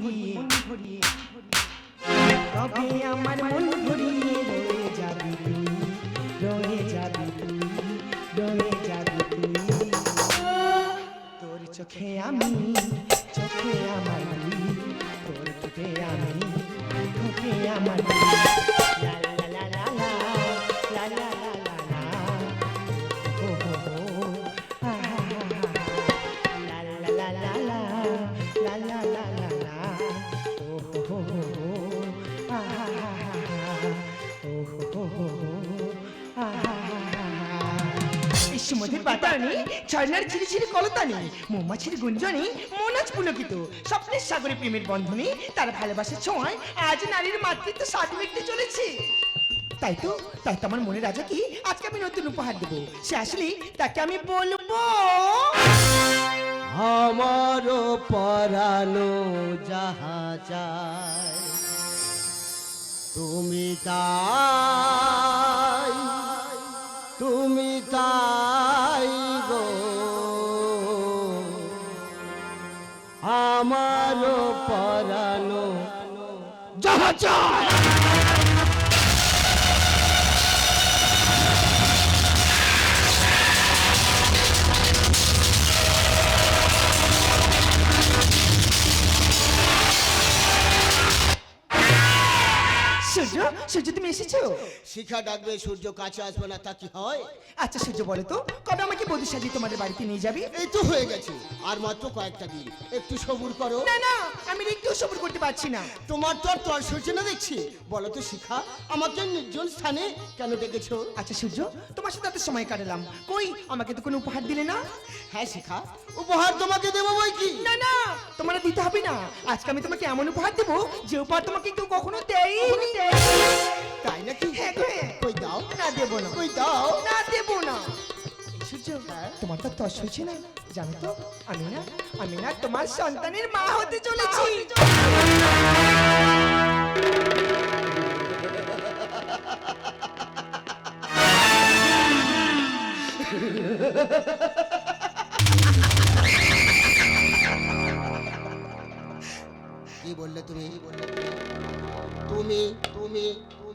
মন এই সুমধুর বাতায়নে ঝর্ণার ঝিরি ঝিরি কলতানি মৌমাছির গুঞ্জনে মনাজ পুলকিত স্বপ্নের সাগরে প্রেমের বন্ধনে তার ভালোবাসার ছোঁয়ায় আজ নারীর মাতৃত্ব স্বাদ মিটতে চলেছে। তাই তো তাই তো আমার মনে রাজা কি আজকে আমি নতুন উপহার দেবো। সে আসলে তাকে আমি বলব আমারও পরানো যাহা চায় তুমি তাই তুমি তাই। যাহা এসেছ? শিখা ডাকবে সূর্য কাছে আসবে না তা কি হয়? আচ্ছা সূর্য বলো তো কবে আমাকে বধূ সাজিয়ে তোমাদের বাড়িতে নিয়ে যাবে? এই তো হয়ে গেছে আর মাত্র কয়েকটা দিন। একটু সবুর করো। না না আমি একটু সবর করতে পারছি না। তোমার তো আর তর সূর্য না দেখছি। বলো তো শিখা আমাকে নির্জন স্থানে কেন ডেকেছো? আচ্ছা সূর্য তোমার সাথে এত সময় কাটালাম। কই আমাকে তো কোনো উপহার দিলে না? হ্যাঁ শিখা উপহার তোমাকে দেবো বই কি? না না তোমার দিতে হবে না। আজকে আমি তোমাকে এমন উপহার দেবো যে উপহার তোমাকে কেউ কখনো দেয়নি। তাই নাকি? হ্যাঁ হ্যাঁ। কই দাও? না দেবো না। কই দাও? না দেবো না। সূর্য তোমার তো তস হয়েছে না। জানো তো আমি না আমি না তোমার সন্তানের মা হতে চলেছি। কি বললে তুমি? তুমি তুমি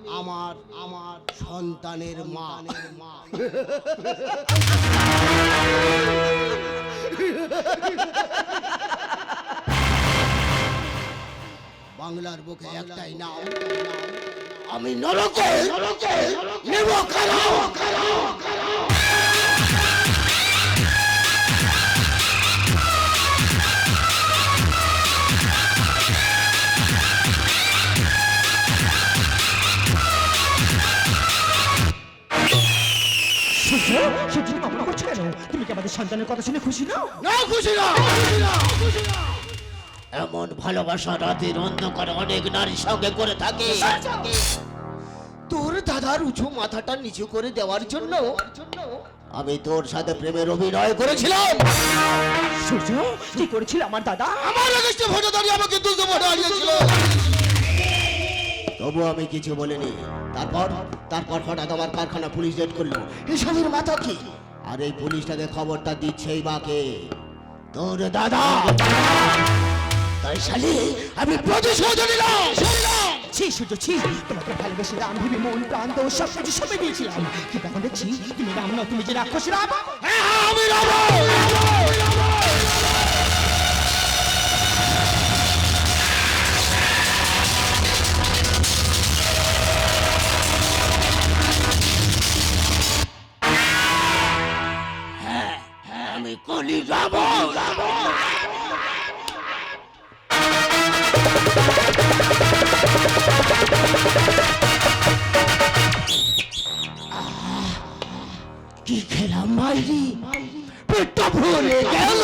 আমার আমার সন্তানের মা। মা। বাংলার বুকে একটাই নাম। আমি নরকে নরকে নেব খারাপ সূর্য সন্তানের কথা শুনে খুশি নাও? না খুশি না খুশি না, খুশি না। এমন ভালোবাসা রাতের অন্ধকার অনেক নারীর সঙ্গে করে থাকে। তোর দাদার উঁচু মাথাটা নিচু করে দেওয়ার জন্য আমি তোর সাথে প্রেমের অভিনয় করেছিলাম। সূর্য কি করেছিল আমার দাদা? আমার আগস্টে ভোটে দাঁড়িয়ে আমাকে তুলতে ভোটে হারিয়েছিল তবু আমি কিছু বলিনি। তারপর তারপর হঠাৎ আমার কারখানা পুলিশ রেড করল। এসবের মাথা কি? আর এই পুলিশটাকে খবরটা দিচ্ছে এই মাকে। তোর দাদা! তাই শালি আমি প্রতিশোধ নিলাম! ছি সূর্য ছি। তোমাকে ভালোবেসে রাম ভেবে মন প্রাণ তো সব কিছু সঁপে দিয়েছিলাম। কিন্তু এখন দেখছি তুমি রাম নও তুমি যে রাক্ষস রাম। হ্যাঁ হ্যাঁ, আমি মনটা ভরে গেল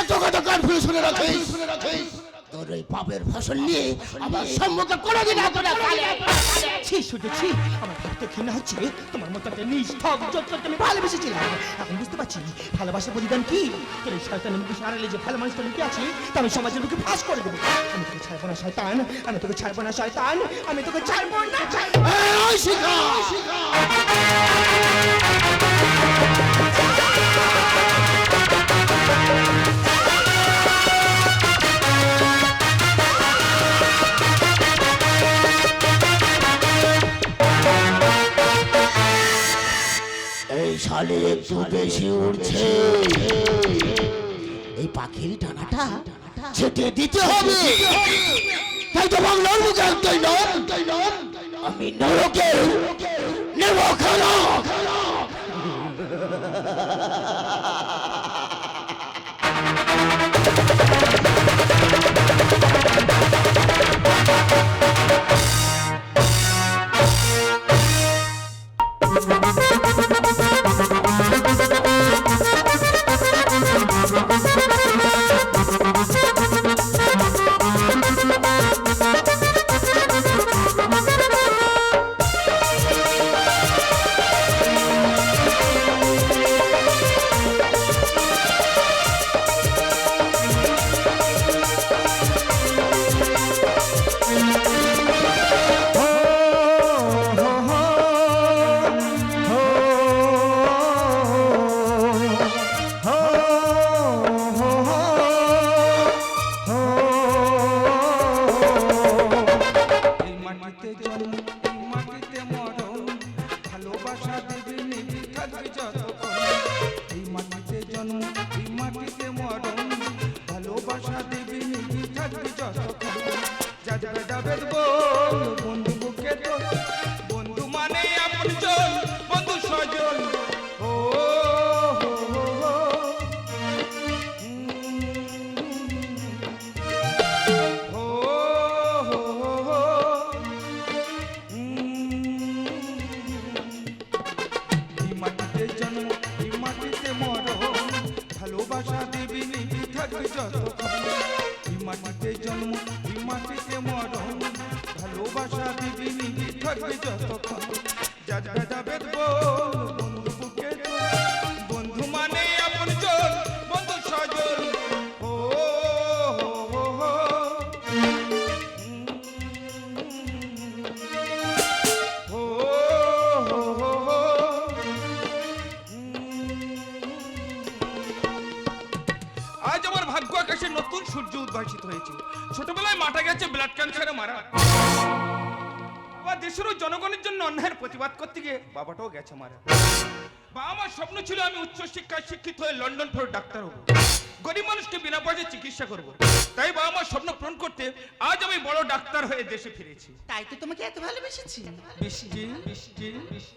এত কথা কান ফুলে শুনে রাখিস শুনে রাখিস। তোর ওই পাপের ফসল নিয়ে আমার সম্মুখে কোনোদিন হাত না। ছি শুধু ছি আমার ভাবতে ঘৃণা হচ্ছে তোমার মতো একটা নিষ্ঠক যত তুমি ভালোবেসেছিলাম। এখন বুঝতে পারছি ভালোবাসার প্রতিদান কি? তোর এই শয়তানের মুখে সারালে যে ভালো মানুষটা লুকে আছে তা আমি সমাজের মুখে ফাঁস করে দেবো। আমি তোকে ছাড়বো না শয়তান। আমি তোকে ছাড়বো না শয়তান। আমি তোকে ছাড়বো না ছাড়বো না। শিখা! শালে একটু বেশি উড়ছে। এই পাখির ডানাটা ছেটে দিতে হবে। তাই তো বাংলার মুখে একটাই নাম আমি নরকে নেব খানা। আজ আমার ভাগ্য আকাশে নতুন সূর্য উদ্ভাসিত হয়েছে। ছোটবেলায় মাটা গেছে ব্লাড ক্যান্সারে মারা। বাবা দেশের জনগণের জন্য অন্যায়ের প্রতিবাদ করতে গিয়ে বাবাটাও গেছে মারা। বাবা আমার স্বপ্ন ছিল আমি উচ্চ শিক্ষায় শিক্ষিত হয়ে লন্ডন ফেরত ডাক্তার হব। গরিব মানুষকে বিনা পয়সায় চিকিৎসা করব। তাই বাবা আমার স্বপ্ন পূরণ করতে আজ আমি বড় ডাক্তার হয়ে দেশে ফিরেছি। তাই তো তোমাকে এত ভালোবেসেছি। বৃষ্টি বৃষ্টি বৃষ্টি।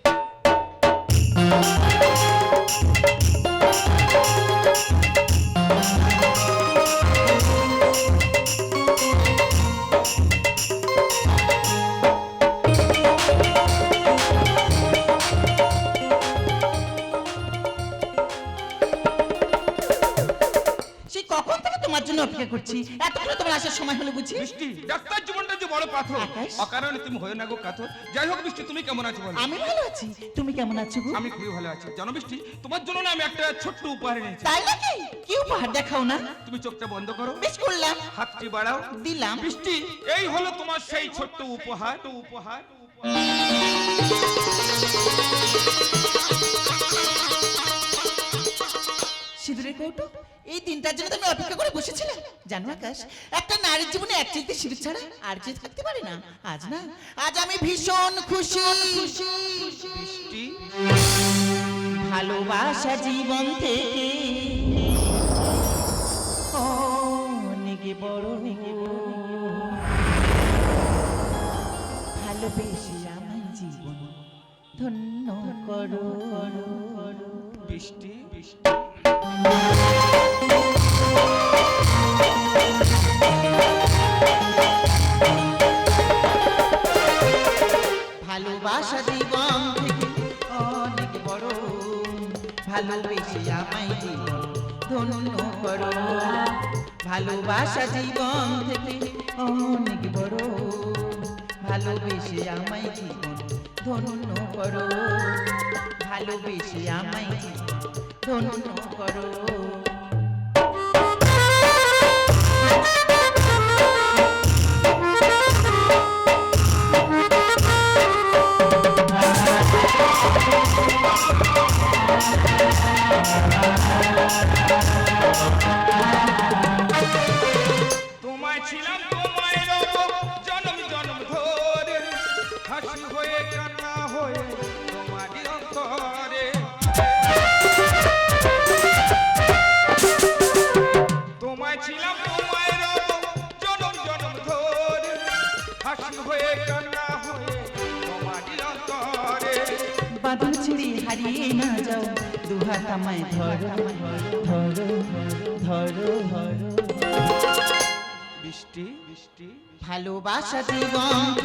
সেই কখন থেকে তোমার জন্য অপেক্ষা করছি? এতক্ষণ তোমার আসার সময় হলো বুঝি? যে বড় পাথর। আকাশ। অকারণে তুমি হয়ে না গো কাথর যাই হোক বৃষ্টি তুমি কেমন আছো বলো? আমি ভালো আছি। তুমি কেমন আছো গো? আমি খুবই ভালো আছি। জানো বৃষ্টি তোমার জন্য না আমি একটা ছোট্ট উপহার এনেছি। তাই নাকি? কি উপহার দেখাও না। তুমি চোখটা বন্ধ করো। বেশ করলাম। হাতটি বাড়াও। দিলাম। বৃষ্টি এই হলো তোমার সেই ছোট্ট উপহার। উপহার। সিঁদুরের কৌটো এই দিনটার জন্য তুমি অপেক্ষা করে বসেছিলাম জানো আকাশ, একটা নারীর জীবনে এক চাইতে সিঁদুর ছাড়া আর কিছু থাকতে পারে না। আজ না, আজ আমি ভীষণ খুশি। ভালোবাসা জীবন থেকে। অনেক বড় নেগে ভালোবেসে আমার জীবন ধন্য করো। বৃষ্টি বৃষ্টি। ভালোবাসা জীবন অনেক বড়। ভালোবেসে আমায় জীবন ধন্য করো। ভালোবাসা জীবন থেকে অনেক বড়। ভালোবেসে আমায় জীবন ধন্য করো ভালোবেসে আমায় ধন্য করো। বৃষ্টি ভালোবাসা জীবন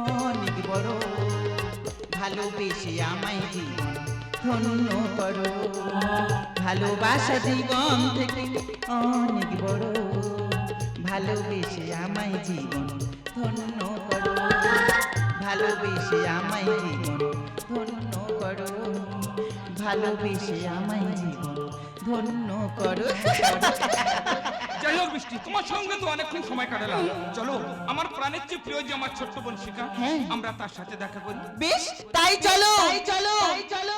অনেক বড়। ভালোবেসে আমায় জীবন ধন্য করো। ভালোবাসা জীবন থেকে। অনেক বড়। ভালোবেসে আমায় জীবন ধন্য করো। ভালোবেসে আমায় জীবন ধন্য করো। ভালোবেসে আমায় জীবন ধন্য করো। যাই হোক বৃষ্টি তোমার সঙ্গে তো অনেকক্ষণ সময় কাটালাম। চলো আমার প্রাণের চেয়ে প্রিয় যে আমার ছোট্ট বোন শিখা হ্যাঁ। আমরা তার সাথে দেখা করি। বেশ তাই চলো। তাই চলো। চলো।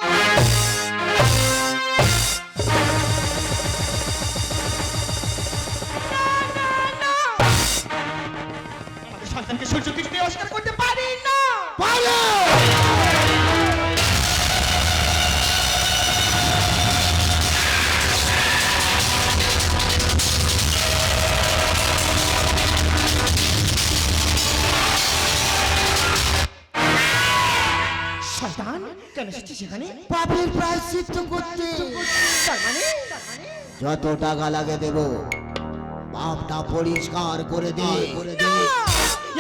সন্তানকে সূর্য কৃষ্ণে অস্কার করতে পারি না। শয়তান কেন এসেছিস সেখানে পাপের প্রায়শ্চিত্ত করতে। তার মানে? যত টাকা লাগে দেব পাপটা পরিষ্কার করে দে। করে দে।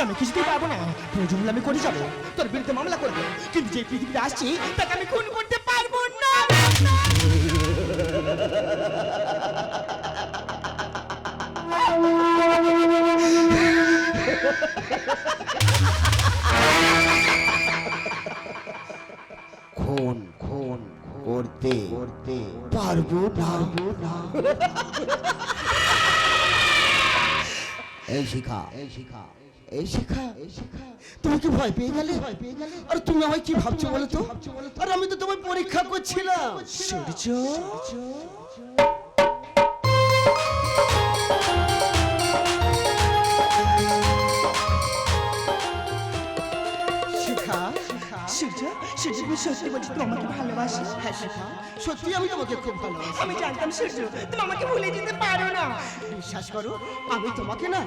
আমি কিছুতেই পারব না। প্রয়োজন হলে আমি করে যাব। তোর বিরুদ্ধে মামলা করব কিন্তু যে পৃথিবীতে আসছি তাকে আমি খুন করতে পারব না। পারব না এই শিখা এই শিখা এই শিখা এই শিখা। তুমি কি ভয় পেয়ে গেলে? ভয় পেয়ে গেলে? আর তুমি আমায় কি ভাবছ বলো তো? আর আমি তো তোমায় পরীক্ষা করছিলাম। সূর্য সূর্য সূর্য তুমি সত্যি বলছি তুমি আমাকে ভালোবাসি? হ্যাঁ শিখা সত্যি আমি তোমাকে খুব ভালোবাসি। আমি জানতাম সূর্য তুমি আমাকে ভুলে যেতে পারো না। বিশ্বাস করো আমি তোমাকে না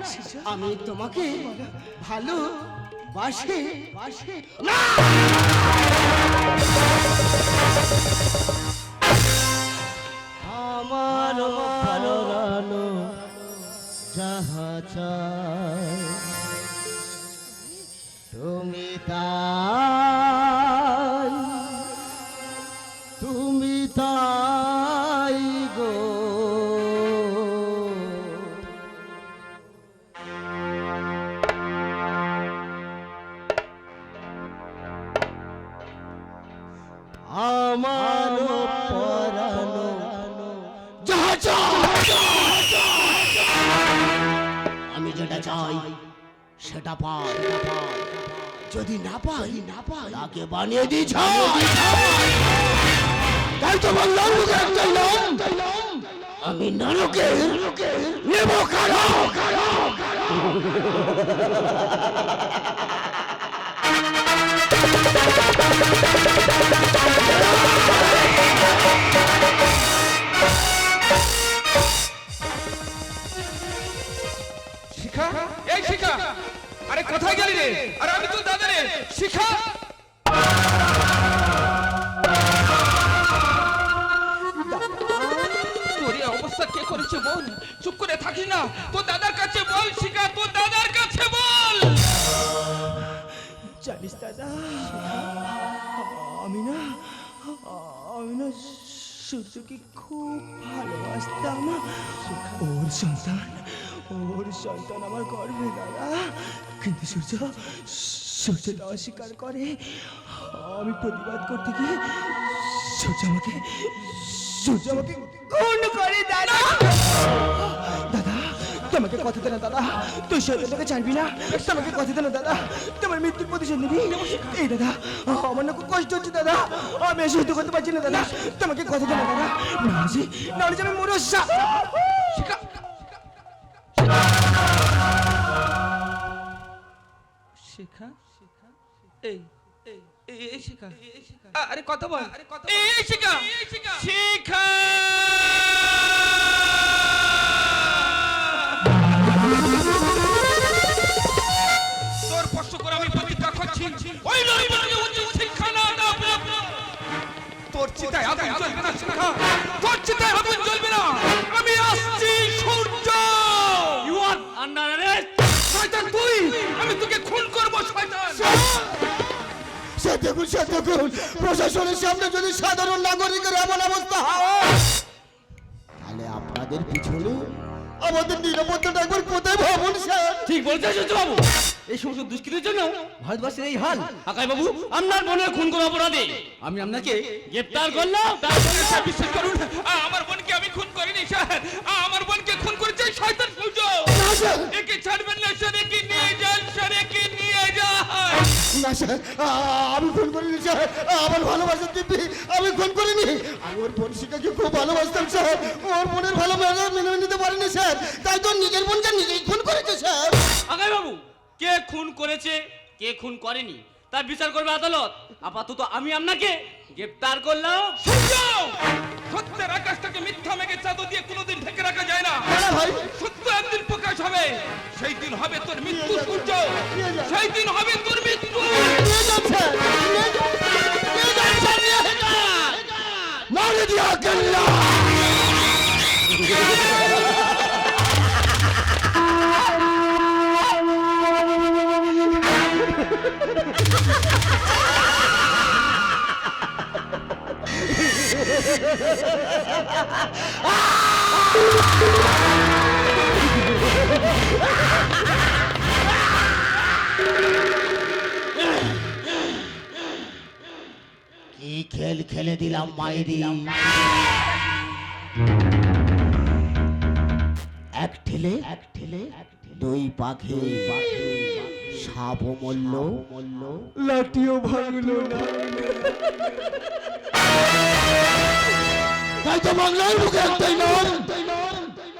আমি তোমাকে ভালো বাসে বাসে না! আমার যাহা পাই না পাই। তাকে বানিয়ে দিয়েছ। তাই তো বললাম একটাই নাম আমি নরকে নেব কারও? শিখা? এই শিখা। আরে কোথায় গেলি রে? আরে আমি তো দাদা রে। শিখা। অবস্থা কে করেছে বল? চুপ করে না। দাদার কাছে বল, শিখা। দাদার কাছে বল। জানিস দাদা, আমি না আমি না সূর্যকে খুব ভালোবাসতাম। ওর সন্তান ওর সন্তান আমার গর্ভে, দাদা। কিন্তু সূর্য সূর্য তা অস্বীকার করে। আমি প্রতিবাদ করতে গিয়ে সূর্য আমাকে সূর্য আমাকে খুন করে, দাদা। দাদা, তোমাকে কথা দে না দাদা। তুই সত্যটাকে জানবি না। তোমাকে কথা দে না দাদা। তোমার মৃত্যুর প্রতিশোধ নিবি। এই, দাদা, আমার না খুব কষ্ট হচ্ছে, দাদা। আমি সহ্য করতে পারছি না, দাদা। তোমাকে কথা দে না দাদা না হলে আমি মরসা শেখা। এই এই শেখা। আরে কথা বল। এই শেখা। শেখা। তোর স্পর্শ করে আমি প্রতিজ্ঞা করছি। ওই নরমাকে উচিত শিক্ষা না দাও তোর চিতায় আগুন জ্বলবে না শেখা। তোর চিতায় আগুন জ্বলবে না। আমি আসছি Surya. You are under arrest শয়তান তুই! আমি তোকে খুন করব শয়তান! সে দেখুন সে দেখুন প্রশাসনের সামনে যদি সাধারণ নাগরিকের এমন অবস্থা হয় তাহলে আপনাদের পিছনে আমাদের নিরাপত্তাটা একবার কোথায় ভাবুন স্যার? ঠিক বলতে বাবু। এই সমস্ত দুষ্কৃতির জন্য ভারতবর্ষের এই হাল। আকাই বাবু আপনার বোনের খুন করা অপরাধে আমি আপনাকে গ্রেপ্তার করলাম। তারপরে স্যার, বিশ্বাস করুন আমার বোনকে আমি খুন করিনি স্যার। আমার বোনকে খুন করেছে শয়তান সূর্য একে ছাড়বেন না স্যার একে নিয়ে যান স্যার একে নিয়ে যান। না স্যার আমি ফোন করিনি স্যার। আমার ভালোবাসার দিব্যি আমি ফোন করিনি। আমি ওর বোন শিখাকে খুব ভালোবাসতাম স্যার। ওর বোনের ভালো মেনে মেনে নিতে পারিনি স্যার। তাই তো নিজের বোনকে নিজেই খুন করেছে স্যার। আকাই বাবু কে খুন করেছে কে খুন করেনি তার বিচার করবে আদালত। আপাতত আমি আপনাকে গ্রেপ্তার করলাম। সূর্য সত্যের আকাশটাকে মিথ্যা মেঘে চাদর দিয়ে কোনোদিন ঢেকে রাখা যায় না। না ভাই। সত্য একদিন প্রকাশ হবে। সেই দিন হবে তোর মৃত্যু সূর্য। সেই দিন হবে তোর মৃত্যু। মারে দিয়া কি খেল খেলে দিলাম মায়েরি এক ঠেলে এক ঠেলে দুই পাখি। সাপ মল্ল মল্ল লাঠিও ভাঙলো না। তাই তো বাংলার মুখে একটাই নাম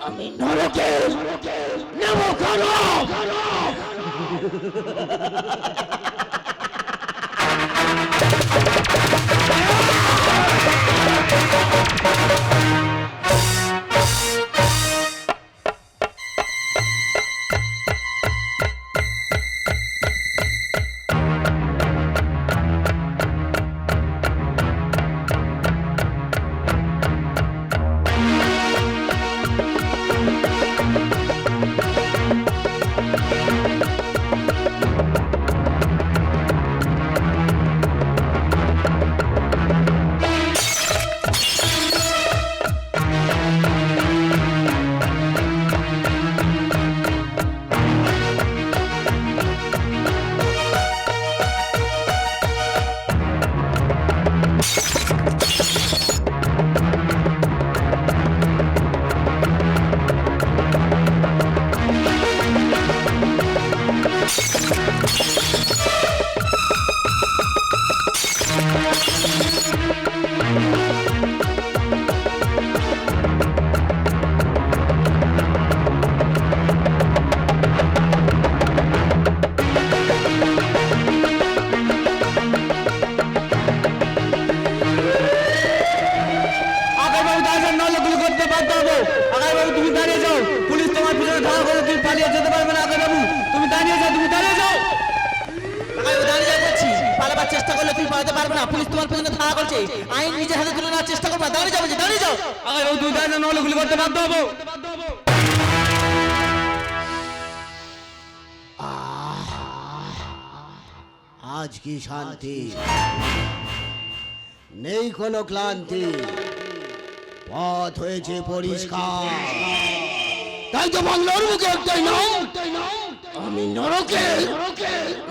আমি নরকে নেব খারাপ আজ কি শান্তি? নেই কোনো ক্লান্তি। পথ হয়েছে পরিষ্কার। তাই তো বাংলার মুখে একটাই নাম আমি নরকে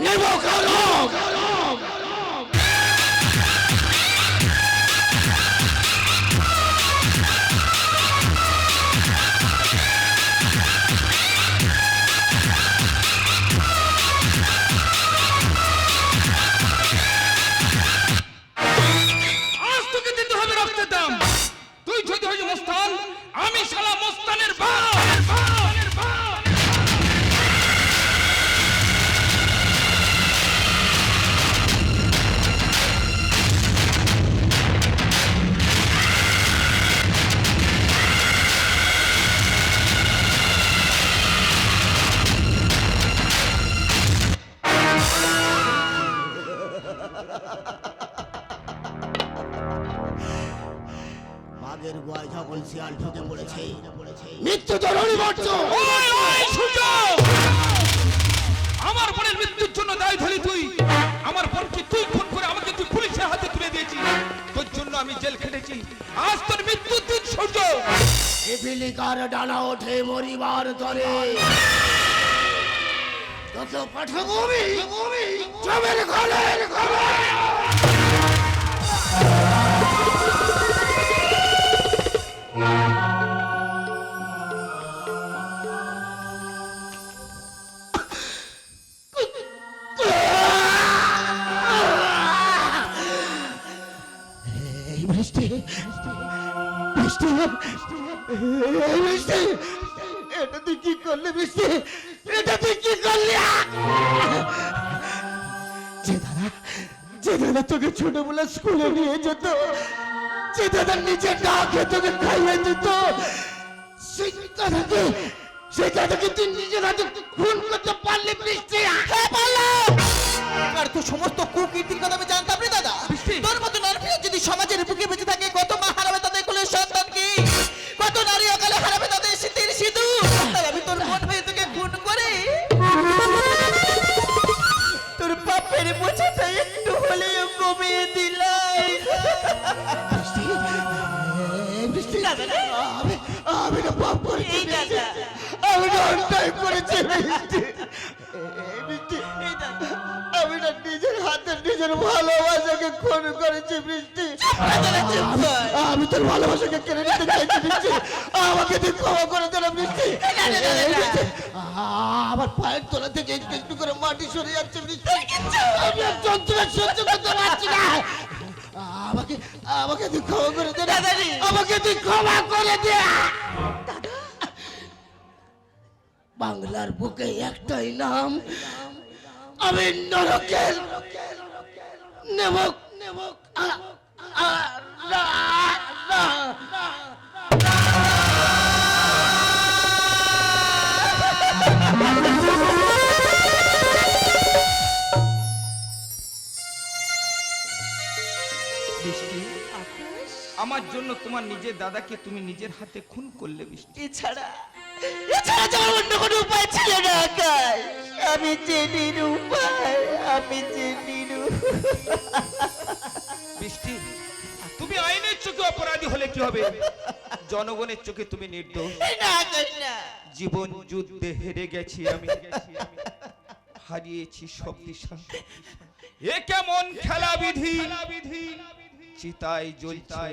নেব কারণ। তরণী আমার বোনের মৃত্যুর জন্য দায় ধরি তুই। আমার বোনকে তুই খুন করে আমাকে তুই পুলিশের হাতে তুলে তোর জন্য আমি জেল খেটেছি। আজ তোর মৃত্যুর দিন সূর্য পিপিলিকার ডানা ওঠে মরিবার তরে। তত জমের ঘরের ঘরে। এই বৃষ্টি এটা তুই কি করলি বৃষ্টি এটা তুই কি করলি? যে দাদা যে দাদা তোকে ছোটবেলা স্কুলে নিয়ে যেত যে দাদা নিজে না খেয়ে তোকে খাইয়ে দিত সেই দাদাকে সেই দাদাকে তুই নিজের হাতে খুন করতে পারলি হ্যাঁ পারলাম আর তো সমস্ত কুকীর্তির কথা আমি জানতাম রে দাদা। তোর মতো যদি সমাজের বুকে বেঁচে থাকে কত মা বৃষ্টি বৃষ্টি আমি আমি না পাপ করেছি আমি না অন্যায় করেছি বৃষ্টি। বৃষ্টি আমি না নিজের হাতে নিজের ভালোবাসাকে খুন করেছি বৃষ্টি। আমি তোর ভালোবাসাকে কেড়ে নিতে চাইছি বৃষ্টি। আমাকে তুই ক্ষমা করে দে না বৃষ্টি। আমার পায়ের তলা থেকে একটু একটু করে মাটি সরে যাচ্ছে বৃষ্টি। আমি যন্ত্রণা সহ্য করতে পারছি না। আমাকে আমাকে তুই ক্ষমা করে দে দাদাজি। আমাকে তুই ক্ষমা করে দে। বাংলার বুকে একটাই নাম আমি নরকের নেবক। নেবক আ- আমার জন্য তোমার নিজের দাদাকে তুমি নিজের হাতে খুন করলে বৃষ্টি এছাড়া এছাড়া যাওয়ার অন্য কোনো উপায় ছিল না আকাশ। আমি যে নিরুপায় আমি যে নিরু বৃষ্টি তুমি আইনের চোখে অপরাধী হলে কি হবে? জনগণের চোখে তুমি নির্দোষ। না আকাশ না। জীবন যুদ্ধে হেরে গেছি আমি। হারিয়েছি সব দিশা। এ কেমন খেলা বিধি চিতায় জ্বলছে।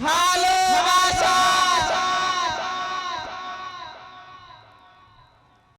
ভালোবাসা!